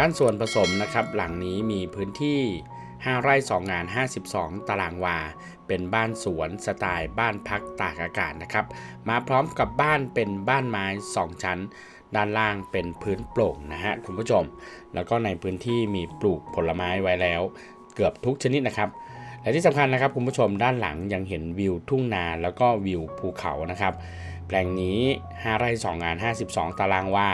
บ้านส่วนผสมนะครับ หลังนี้มีพื้นที่ 5 ไร่ 2 งาน 52 ตารางวา เป็นบ้านสวนสไตล์บ้านพักตากอากาศนะครับ มาพร้อมกับบ้านเป็นบ้านไม้ 2 ชั้น ด้านล่างเป็นพื้นโปร่งนะฮะคุณผู้ชม แล้วก็ในพื้นที่มีปลูกผลไม้ไว้แล้ว เกือบทุกชนิดนะครับและที่สำคัญนะครับคุณผู้ชมด้านหลังยังเห็นวิวทุ่งนาแล้วก็วิวภูเขานะครับ แปลงนี้ 5 ไร่ 2 งาน 52 ตารางวา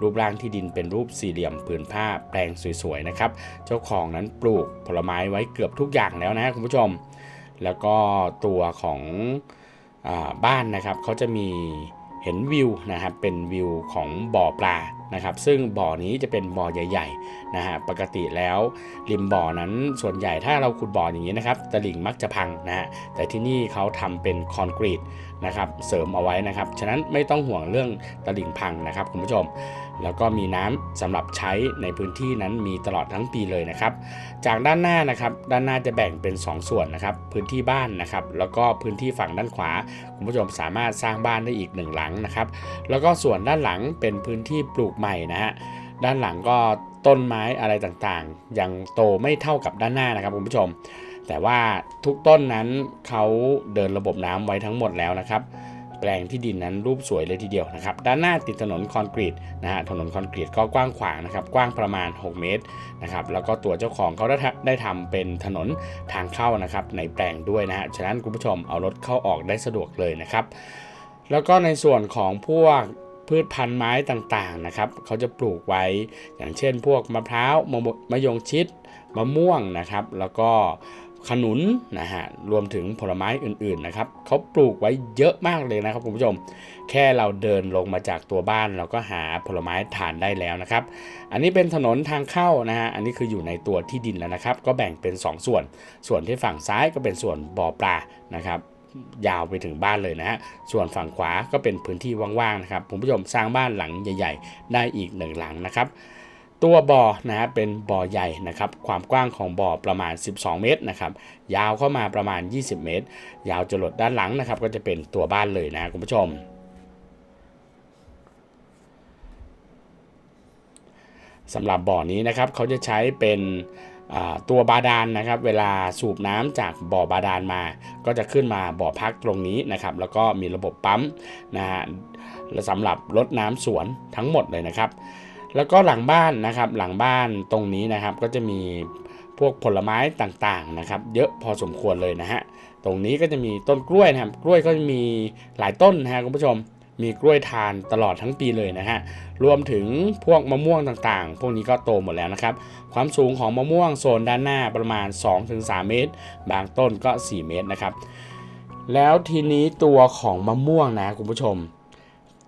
รูปร่างที่ดินเป็นรูปสี่เหลี่ยมผืนผ้าแปลงสวยๆนะครับ เจ้าของนั้นปลูกผลไม้ไว้เกือบทุกอย่างแล้วนะคุณผู้ชม แล้วก็ตัวของอบ้านนะครับเขาจะมีเห็นวิวนะครับเป็นวิวของบ่อปลานะครับ ซึ่งบ่อนี้จะเป็นบ่อใหญ่ๆนะฮะปกติแล้วริมบ่อนั้นส่วนใหญ่ถ้าเราขุดบ่ออย่างนี้นะครับตะลิ่งมักจะพังนะฮะแต่ที่นี่เขาทำเป็นคอนกรีตนะครับเสริมเอาไว้นะครับ ฉะนั้นไม่ต้องห่วงเรื่องตลิ่งพังนะครับคุณผู้ชม แล้วก็มีน้ำสำหรับใช้ในพื้นที่นั้นมีตลอดทั้งปีเลยนะครับ จากด้านหน้านะครับ ด้านหน้าจะแบ่งเป็น 2 ส่วนนะครับ พื้นที่บ้านนะครับ แล้วก็พื้นที่ฝั่งด้านขวา คุณผู้ชมสามารถสร้างบ้านได้อีกหนึ่งหลังนะครับ แล้วก็ส่วนด้านหลังเป็นพื้นที่ปลูกใหม่นะฮะด้านหลังก็ต้นไม้อะไรต่างๆ ยังโตไม่เท่ากับด้านหน้านะครับคุณผู้ชม แต่ว่าทุกต้นนั้นเขาเดินระบบน้ำไว้ทั้งหมดแล้วนะครับ แปลงที่ดินนั้นรูปสวยเลยทีเดียวนะครับ ด้านหน้าติดถนนคอนกรีตนะฮะถนนคอนกรีตก็กว้างขวางนะครับ กว้างประมาณ 6 เมตรนะครับ แล้วก็ตัวเจ้าของเขาได้ได้ทำเป็นถนนทางเข้านะครับ ในแปลงด้วยนะฮะฉะนั้นคุณผู้ชมเอารถเข้าออกได้สะดวกเลยนะครับ แล้วก็ในส่วนของพวกพืชพันธุ์ไม้ต่างๆนะครับเขาจะปลูกไว้อย่างเช่น พวกมะพร้าวมะมะยงชิดมะม่วงนะครับ แล้วก็ ขนุนนะฮะรวมถึงผลไม้อื่นๆนะครับเขาปลูกไว้เยอะมากเลยนะครับคุณผู้ชม แค่เราเดินลงมาจากตัวบ้านเราก็หาผลไม้ทานได้แล้วนะครับ อันนี้เป็นถนนทางเข้านะฮะอันนี้คืออยู่ในตัวที่ดินแล้วนะครับ ก็แบ่งเป็น 2 ส่วน ส่วนที่ฝั่งซ้ายก็เป็นส่วนบ่อปลานะครับยาวไปถึงบ้านเลยนะฮะ ส่วนฝั่งขวาก็เป็นพื้นที่ว่างๆนะครับ คุณผู้ชมสร้างบ้านหลังใหญ่ ๆ ได้อีกหนึ่งหลังนะครับ ตัวบ่อนะฮะเป็นบ่อใหญ่นะครับ ความกว้างของบ่อประมาณ 12 เมตรนะครับ ยาวเข้ามาประมาณ 20 เมตร ยาวจรดด้านหลังนะครับ ก็จะเป็นตัวบ้านเลยนะคุณผู้ชมสำหรับบ่อนี้นะครับเขาจะใช้เป็นตัวบาดาลนนะครับ เวลาสูบน้ำจากบ่อบาดาลมา ก็จะขึ้นมาบ่อพักตรงนี้นะครับ แล้วก็มีระบบปั๊มนะฮะและสำหรับรดน้ำสวนทั้งหมดเลยนะครับ แล้วก็หลังบ้านนะครับหลังบ้านตรงนี้นะครับก็จะมีพวกผลไม้ต่างๆนะครับ เยอะพอสมควรเลยนะฮะตรงนี้ก็จะมีต้นกล้วยนะครับ กล้วยก็จะมีหลายต้นนะฮะคุณผู้ชมมีกล้วยทานตลอดทั้งปีเลยนะฮะ รวมถึงพวกมะม่วงต่างๆ พวกนี้ก็โตหมดแล้วนะครับ ความสูงของมะม่วงโซนด้านหน้าประมาณ 2-3 เมตร บางต้นก็ 4 เมตรนะครับ แล้วทีนี้ตัวของมะม่วงนะคุณผู้ชม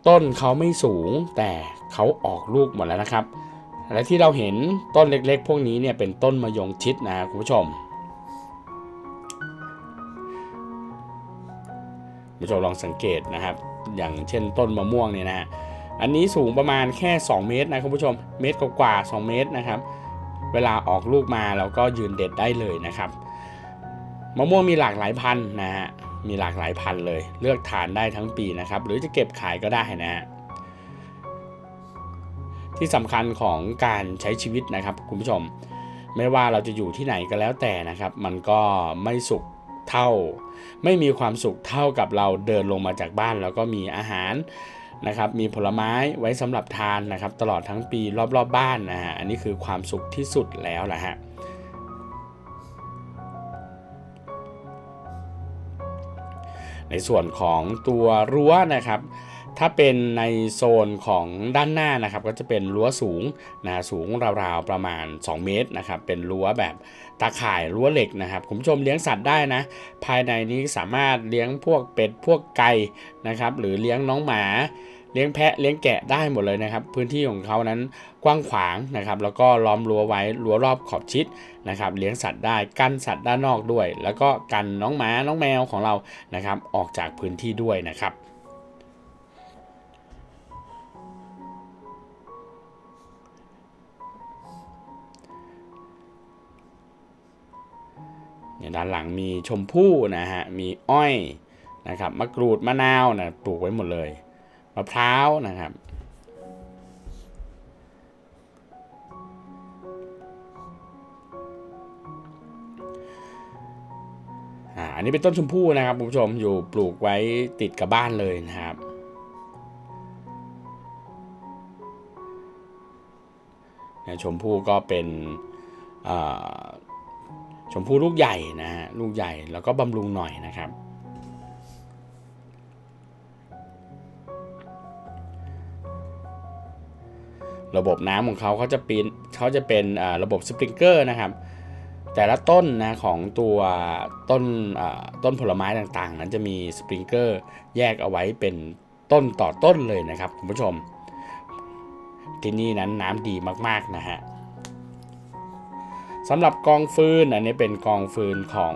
ต้นเขาไม่สูงแต่เขาออกลูกหมดแล้วนะครับ และที่เราเห็นต้นเล็กๆ พวกนี้เนี่ยเป็นต้นมะยงชิดนะคุณผู้ชมคุณผู้ชมลองสังเกตนะครับ อย่างเช่นต้นมะม่วงเนี่ยนะฮะอันนี้สูงประมาณแค่ 2 เมตรนะคุณผู้ชม เมตรกว่าๆ2เมตรนะครับ เวลาออกลูกมาเราก็ยืนเด็ดได้เลยนะครับ มะม่วงมีหลากหลายพันธุ์นะฮะ มีหลากหลายพันธุ์เลย เลือกทานได้ทั้งปีนะครับ หรือจะเก็บขายก็ได้นะฮะที่สำคัญของการใช้ชีวิตนะครับคุณผู้ชม ไม่ว่าเราจะอยู่ที่ไหนก็แล้วแต่นะครับ มันก็ไม่สุขเท่า ไม่มีความสุขเท่ากับเราเดินลงมาจากบ้าน แล้วก็มีอาหารนะครับ มีผลไม้ไว้สำหรับทานนะครับ ตลอดทั้งปีรอบๆบบ้านนะฮะอันนี้คือความสุขที่สุดแล้วแหละฮะ ในส่วนของตัวรั้วนะครับถ้าเป็นในโซนของด้านหน้านะครับก็จะเป็นรั้วสูงนะสูงราวๆประมาณ 2 เมตรนะครับเป็นรั้วแบบตาข่ายรั้วเหล็กนะครับคุณผู้ชมเลี้ยงสัตว์ได้นะ ภายในนี้สามารถเลี้ยงพวกเป็ดพวกไก่นะครับหรือเลี้ยงน้องหมา ลี้ยงแพะเลี้ยงแกะได้หมดเลยนะครับ พื้นที่ของเขานั้นกว้างขวางนะครับ แล้วก็ล้อมรั้วไว้รั้วรอบขอบชิดนะครับ เลี้ยงสัตว์ได้กั้นสัตว์ด้านนอกด้วย แล้วก็กันน้องหมาน้องแมวของเรานะครับ ออกจากพื้นที่ด้วยนะครับเนี่ยด้านหลังมีชมพู่นะฮะ มีอ้อยนะครับ มะกรูด มะนาวนะปลูกไว้หมดเลยะพร้าวนะครับ อันนี้เป็นต้นชมพู่นะครับคุณผู้ชมอยู่ปลูกไว้ติดกับบ้านเลยนะครับชมพู่ก็เป็นชมพู่ลูกใหญ่นะฮะลูกใหญ่แล้วก็บำรุงหน่อยนะครับ ระบบน้ำของเขาเขาจะปีนเขาจะเป็นระบบสปริงเกอร์นะครับ แต่ละต้นนะของตัวต้นต้นผลไม้ต่างๆ นั้นจะมีสปริงเกอร์แยกเอาไว้เป็นต้นต่อต้นเลยนะครับคุณผู้ชม ที่นี่นั้นน้ำดีมากๆนะฮะสำหรับกองฟืนอันนี้เป็นกองฟืนของ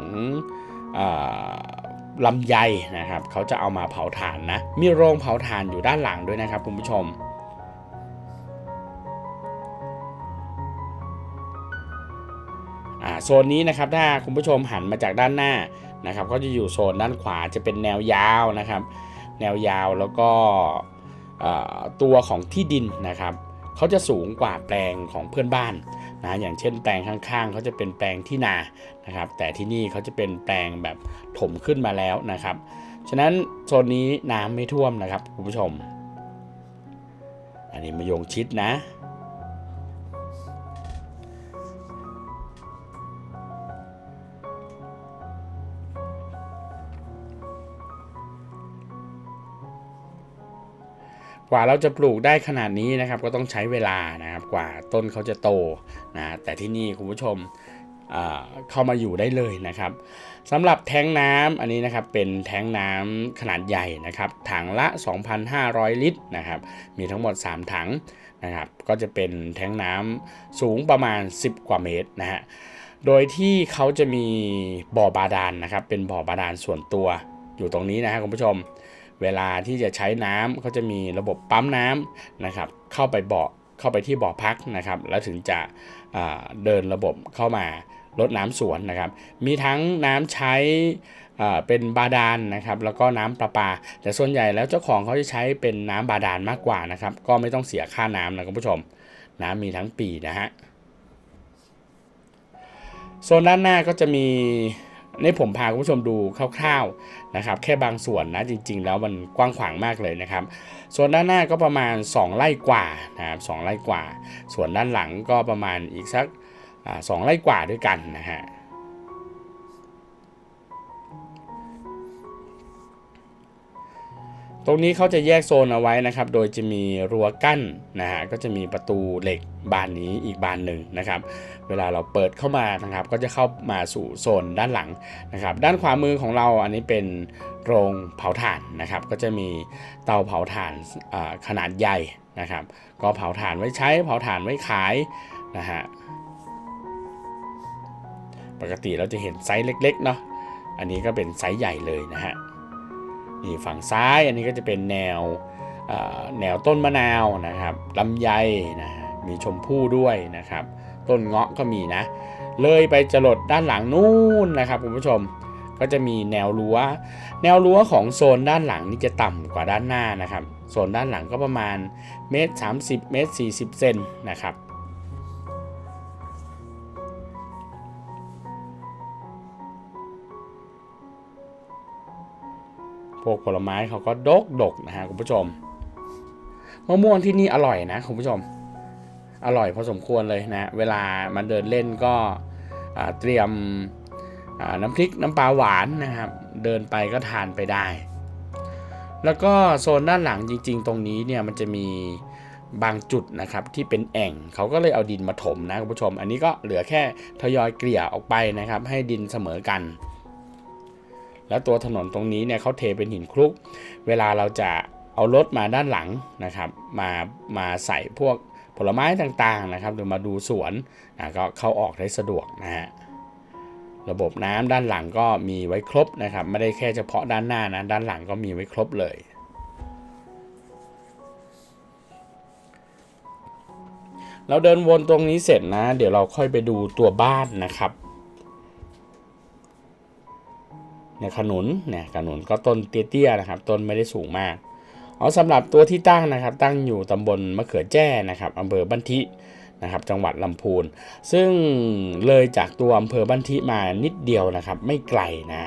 อลำไยนะครับเขาจะเอามาเผาถ่านนะมีโรงเผาถ่านอยู่ด้านหลังด้วยนะครับคุณผู้ชม โซนนี้นะครับถ้าคุณผู้ชมหันมาจากด้านหน้านะครับก็จะอยู่โซนด้านขวาจะเป็นแนวยาวนะครับ แนวยาวแล้วก็ตัวของที่ดินนะครับเขาจะสูงกว่าแปลงของเพื่อนบ้านนะอย่างเช่นแปลงข้างๆเขาจะเป็นแปลงที่นานะครับ แต่ที่นี่เขาจะเป็นแปลงแบบถมขึ้นมาแล้วนะครับ ฉะนั้นโซนนี้น้ำไม่ท่วมนะครับคุณผู้ชม อันนี้มายงชิดนะ กว่าเราจะปลูกได้ขนาดนี้นะครับ ก็ต้องใช้เวลานะครับกว่าต้นเขาจะโตนะแต่ที่นี่คุณผู้ชมเข้ามาอยู่ได้เลยนะครับสำหรับแท้งน้ำอันนี้นะครับเป็นแท้งน้ำขนาดใหญ่นะครับถังละ 2,500 ลิตรนะครับมีทั้งหมด 3 ถังนะครับก็จะเป็นแท้งน้ำสูงประมาณ 10 กว่าเมตรนะฮะโดยที่เขาจะมีบ่อบาดาลนนะครับเป็นบ่อบาดาลส่วนตัวอยู่ตรงนี้นะฮะคุณผู้ชม เวลาที่จะใช้น้ำเขาจะมีระบบปั๊มน้ำนะครับ เข้าไปบ่อเข้าไปที่บ่อพักนะครับ แล้วถึงจะเดินระบบเข้ามารดน้ำสวนนะครับ มีทั้งน้ำใช้เป็นบาดาลนะครับ แล้วก็น้ำประปา แต่ส่วนใหญ่แล้วเจ้าของเขาจะใช้เป็นน้ำบาดาลมากกว่านะครับ ก็ไม่ต้องเสียค่าน้ำนะคุณผู้ชม น้ำมีทั้งปีนะฮะโซนด้านหน้าก็จะมี นี่ผมพาคุณผู้ชมดูคร่าวๆนะครับ แค่บางส่วนนะจริง ๆ แล้วมันกว้างขวางมากเลยนะครับ ส่วนด้านหน้าก็ประมาณ 2 ไร่กว่านะครับสไร่กว่า ส่วนด้านหลังก็ประมาณอีกสักสองไร่กว่าด้วยกันนะฮะ ตรงนี้เขาจะแยกโซนเอาไว้นะครับ โดยจะมีรั้วกั้นนะฮะ ก็จะมีประตูเหล็กบานนี้อีกบานหนึ่งนะครับ เวลาเราเปิดเข้ามานะครับ ก็จะเข้ามาสู่โซนด้านหลังนะครับ ด้านขวามือของเราอันนี้เป็นโรงเผาถ่านนะครับ ก็จะมีเตาเผาถ่านขนาดใหญ่นะครับ ก็เผาถ่านไว้ใช้ เผาถ่านไว้ขายนะฮะ ปกติเราจะเห็นไซส์เล็กๆเนาะ อันนี้ก็เป็นไซส์ใหญ่เลยนะฮะ นี่ฝั่งซ้ายอันนี้ก็จะเป็นแนวแนวต้นมะนาวนะครับลำไยนะมีชมพู่ด้วยนะครับ ต้นเงาะก็มีนะ เลยไปจรดด้านหลังนู่นนะครับคุณผู้ชมก็จะมีแนวรั้ว แนวรั้วของโซนด้านหลังนี่จะต่ำกว่าด้านหน้านะครับ โซนด้านหลังก็ประมาณเมตร30 เมตร40 เซนนะครับ พวกผลไม้เขาก็ดกดกนะฮะคุณผู้ชมมะม่วงที่นี่อร่อยนะคุณผู้ชม อร่อยพอสมควรเลยนะ เวลามันเดินเล่นก็เตรียมน้ำพริกน้ำปลาหวานนะครับ เดินไปก็ทานไปได้ แล้วก็โซนด้านหลังจริง ๆ ตรงนี้เนี่ยมันจะมีบางจุดนะครับที่เป็นแอ่งเขาก็เลยเอาดินมาถมนะคุณผู้ชม อันนี้ก็เหลือแค่ทยอยเกลี่ยออกไปนะครับ ให้ดินเสมอกัน แล้วตัวถนนตรงนี้เนี่ยเขาเทเป็นหินคลุก เวลาเราจะเอารถมาด้านหลังนะครับ มามาใส่พวกผลไม้ต่างๆนะครับ หรือมาดูสวนนะก็เข้าออกได้สะดวกนะฮะระบบน้ำด้านหลังก็มีไว้ครบนะครับ ไม่ได้แค่เฉพาะด้านหน้านะด้านหลังก็มีไว้ครบเลยเราเดินวนตรงนี้เสร็จนะ เดี๋ยวเราค่อยไปดูตัวบ้านนะครับ เนี่ยขนุนเนี่ยขนุนก็ต้นเตี้ยๆนะครับ ต้นไม่ได้สูงมากอ๋อสำหรับตัวที่ตั้งนะครับ ตั้งอยู่ตำบลมะเขือแจ้นะครับอำเภอบันทินะครับจังหวัดลำพูน ซึ่งเลยจากตัวอำเภอบันทิมานิดเดียวนะครับ ไม่ไกลนะ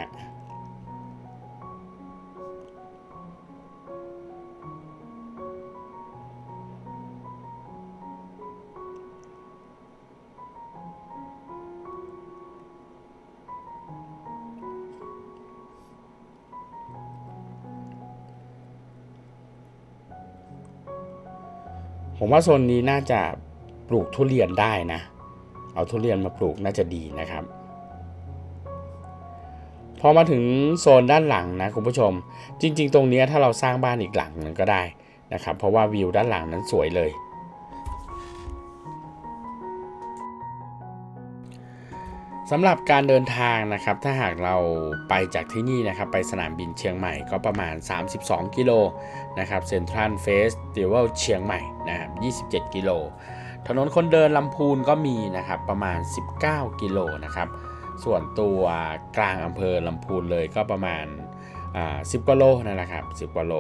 ผมว่าโซนนี้น่าจะปลูกทุเรียนได้นะ เอาทุเรียนมาปลูกน่าจะดีนะครับ พอมาถึงโซนด้านหลังนะคุณผู้ชม จริง ๆ ตรงนี้ถ้าเราสร้างบ้านอีกหลังหนึงก็ได้นะครับ เพราะว่าวิวด้านหลังนั้นสวยเลยสำหรับการเดินทางนะครับ ถ้าหากเราไปจากที่นี่นะครับ ไปสนามบินเชียงใหม่ก็ประมาณ 32 กิโล นะครับเซ็นทรัลเฟสติวัลเชียงใหม่นะครับ 27 กิโล ถนนคนเดินลำพูนก็มีนะครับประมาณ 19 กิโลนะครับ ส่วนตัวกลางอำเภอลำพูนเลยก็ประมาณา10 กว่าโลนั่นแหละครับ 10 กว่าโล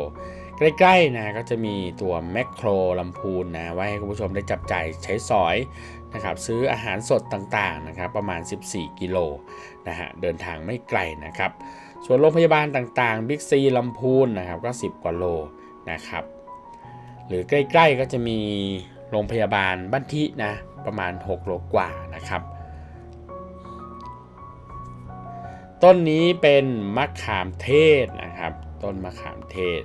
ใกล้ๆนะก็จะมีตัวแมคโครลำพูนนะไว้ให้คุณผู้ชมได้จับจ่ายใช้สอยนะครับซื้ออาหารสดต่างๆนะครับประมาณ 14 กิโลนะฮะเดินทางไม่ไกลนะครับส่วนโรงพยาบาลต่างๆ บิ๊กซีลำพูนนะครับก็ 10 กว่าโล นะครับ หรือใกล้ๆก็จะมีโรงพยาบาลบ้านทินะประมาณ6โลกว่านะครับ ต้นนี้เป็นมะขามเทศนะครับ ต้นมะขามเทศ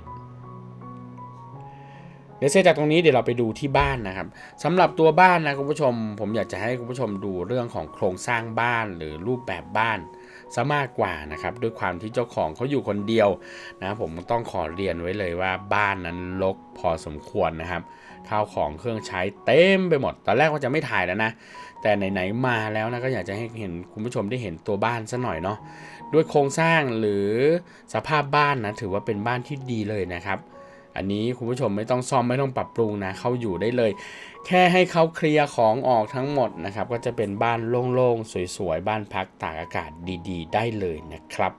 เดี๋ยวเสร็จจากตรงนี้เดี๋ยวเราไปดูที่บ้านนะครับสำหรับตัวบ้านนะคุณผู้ชม ผมอยากจะให้คุณผู้ชมดูเรื่องของโครงสร้างบ้านหรือรูปแบบบ้าน ซะมากกว่านะครับด้วยความที่เจ้าของเขาอยู่คนเดียวนะผมต้องขอเรียนไว้เลยว่าบ้านนั้นรกพอสมควรนะครับข้าวของเครื่องใช้เต็มไปหมด ตอนแรกว่าจะไม่ถ่ายแล้วนะ แต่ไหนๆมาแล้วนะก็อยากจะให้เห็นคุณผู้ชมได้เห็นตัวบ้านซะหน่อยเนาะด้วยโครงสร้างหรือสภาพบ้านนะถือว่าเป็นบ้านที่ดีเลยนะครับ อันนี้คุณผู้ชมไม่ต้องซ่อมไม่ต้องปรับปรุงนะเข้าอยู่ได้เลย แค่ให้เขาเคลียร์ของออกทั้งหมดนะครับ ก็จะเป็นบ้านโล่งๆสวยๆบ้านพักตากอากาศดีๆ ได้เลยนะครับ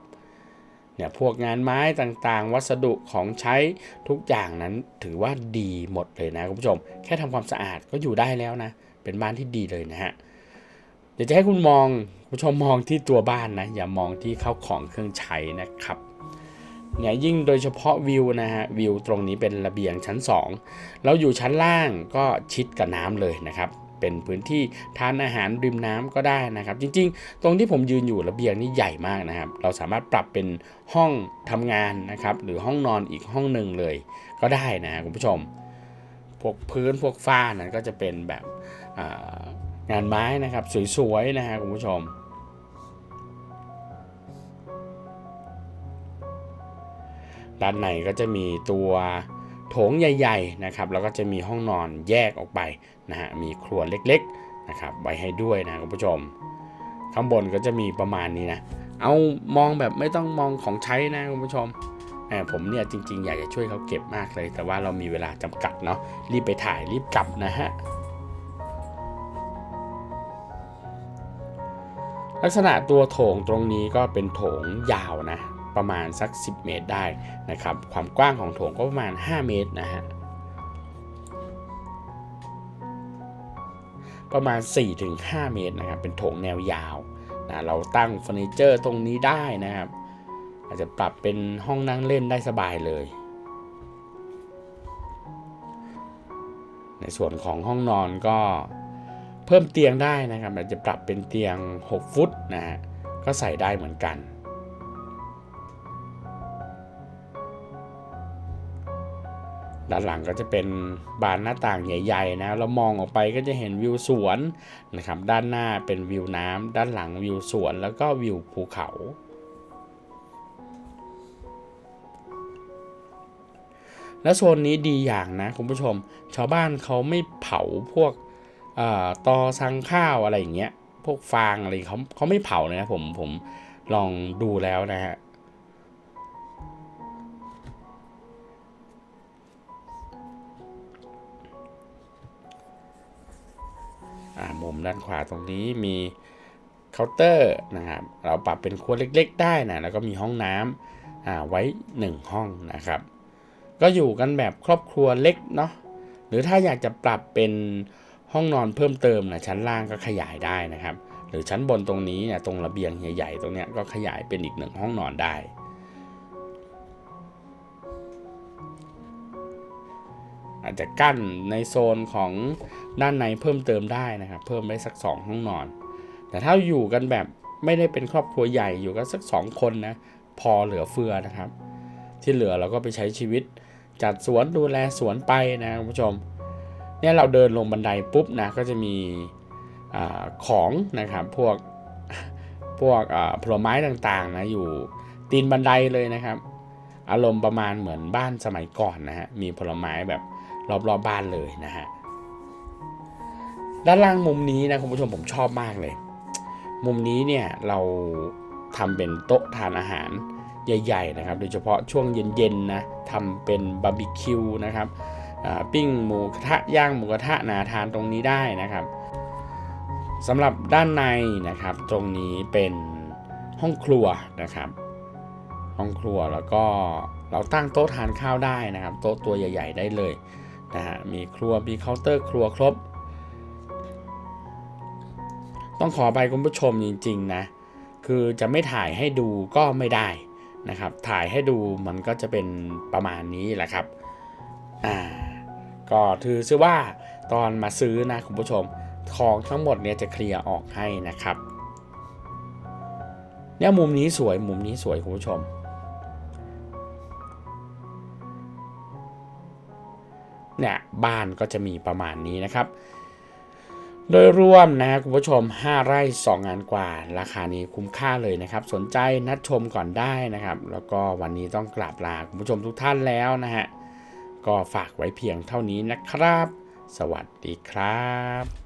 เนี่ยพวกงานไม้ต่างๆ วัสดุของใช้ทุกอย่างนั้นถือว่าดีหมดเลยนะคุณผู้ชม แค่ทำความสะอาดก็อยู่ได้แล้วนะ เป็นบ้านที่ดีเลยนะฮะเดี๋ยวจะให้คุณมองคุณผู้ชมมองที่ตัวบ้านนะ อย่ามองที่เข้าของเครื่องใช้นะครับ เนี่ยยิ่งโดยเฉพาะวิวนะฮะวิวตรงนี้เป็นระเบียงชั้น 2 เราอยู่ชั้นล่างก็ชิดกับน้ำเลยนะครับเป็นพื้นที่ทานอาหารริมน้ำก็ได้นะครับ จริงๆ ตรงที่ผมยืนอยู่ระเบียงนี่ใหญ่มากนะครับ เราสามารถปรับเป็นห้องทำงานนะครับ หรือห้องนอนอีกห้องหนึ่งเลย ก็ได้นะคุณผู้ชม พวกพื้นพวกฝ้านั้นก็จะเป็นแบบงานไม้นะครับ สวยๆนะฮะคุณผู้ชม ด้านในก็จะมีตัวโถงใหญ่ ๆนะครับ แล้วก็จะมีห้องนอนแยกออกไปนะฮะมีครัวเล็กๆนะครับไว้ให้ด้วยนะคุณผู้ชม ข้างบนก็จะมีประมาณนี้นะเอามองแบบไม่ต้องมองของใช้นะคุณผู้ชมแหมผมเนี่ยจริง ๆ อยากจะช่วยเขาเก็บมากเลย แต่ว่าเรามีเวลาจำกัดเนาะรีบไปถ่ายรีบกลับนะฮะลักษณะตัวโถงตรงนี้ก็เป็นโถงยาวนะ ประมาณสัก 10 เมตรได้นะครับ ความกว้างของโถงก็ประมาณ 5 เมตรนะฮะประมาณ 4-5 เมตรนะครับ เป็นโถงแนวยาวนะเราตั้งเฟอร์นิเจอร์ตรงนี้ได้นะครับ อาจจะปรับเป็นห้องนั่งเล่นได้สบายเลย ในส่วนของห้องนอนก็เพิ่มเตียงได้นะครับ อาจจะปรับเป็นเตียง 6 ฟุตนะฮะก็ใส่ได้เหมือนกัน ด้านหลังก็จะเป็นบานหน้าต่างใหญ่ๆนะเรามองออกไปก็จะเห็นวิวสวนนะครับ ด้านหน้าเป็นวิวน้ำด้านหลังวิวสวน แล้วก็วิวภูเขา และโซนนี้ดีอย่างนะคุณผู้ชม ชาวบ้านเขาไม่เผาพวกต่อตอสังข้าวอะไรอย่างเงี้ยพวกฟางอะไรเขาเขาไม่เผาเลยนะผมผมลองดูแล้วนะฮะ มุมด้านขวาตรงนี้มีเคาน์เตอร์นะครับเราปรับเป็นครัวเล็ก ๆ ได้นะแล้วก็มีห้องน้ำอ่าไว้ 1 ห้องนะครับ ก็อยู่กันแบบครอบครัวเล็กเนาะหรือถ้าอยากจะปรับเป็นห้องนอนเพิ่มเติมนะชั้นล่างก็ขยายได้นะครับ หรือชั้นบนตรงนี้เนี่ยตรงระเบียงใหญ่ๆตรงเนี้ยก็ขยายเป็นอีกหนึ่งห้องนอนได้ อาจจะกั้นในโซนของด้านในเพิ่มเติมได้นะครับ เพิ่มได้สัก 2 ห้องนอน แต่ถ้าอยู่กันแบบไม่ได้เป็นครอบครัวใหญ่อยู่กันสัก 2 คนนะพอเหลือเฟือนะครับ ที่เหลือเราก็ไปใช้ชีวิต จัดสวนดูแลสวนไปนะคุณผู้ชมเนี่ยเราเดินลงบันไดปุ๊บนะก็จะมีอของนะครับพวกพวกผลไม้ต่างๆนะอยู่ตีนบันไดเลยนะครับ อารมณ์ประมาณเหมือนบ้านสมัยก่อนนะฮะมีผลไม้แบบ รอบๆบบ้านเลยนะฮะด้านล่างมุมนี้นะคุณผู้ชมผมชอบมากเลย มุมนี้เนี่ยเราทำเป็นโต๊ะทานอาหารใหญ่ๆนะครับ โดยเฉพาะช่วงเย็นๆนะทำเป็นบาร์บีคิวนะครับปิ้งหมูกระทะย่างหมูกระทะนะทานตรงนี้ได้นะครับสำหรับด้านในนะครับตรงนี้เป็นห้องครัวนะครับ ห้องครัวแล้วก็เราตั้งโต๊ะทานข้าวได้นะครับ โต๊ะตัวใหญ่ ๆ ได้เลย นะฮะมีครัวมีเคาน์เตอร์ครัวครบ ต้องขอไปคุณผู้ชมจริง ๆ นะ คือจะไม่ถ่ายให้ดูก็ไม่ได้นะครับ ถ่ายให้ดูมันก็จะเป็นประมาณนี้แหละครับอ่าก็ถือซะว่าตอนมาซื้อนะคุณผู้ชมของทั้งหมดเนี่ยจะเคลียร์ออกให้นะครับเนี่ยมุมนี้สวยมุมนี้สวยคุณผู้ชม เนี่ยบ้านก็จะมีประมาณนี้นะครับ โดยรวมนะคุณผู้ชม 5 ไร่ 2 งานกว่า ราคานี้คุ้มค่าเลยนะครับ สนใจนัดชมก่อนได้นะครับ แล้วก็วันนี้ต้องกราบลาคุณผู้ชมทุกท่านแล้วนะฮะก็ฝากไว้เพียงเท่านี้นะครับ สวัสดีครับ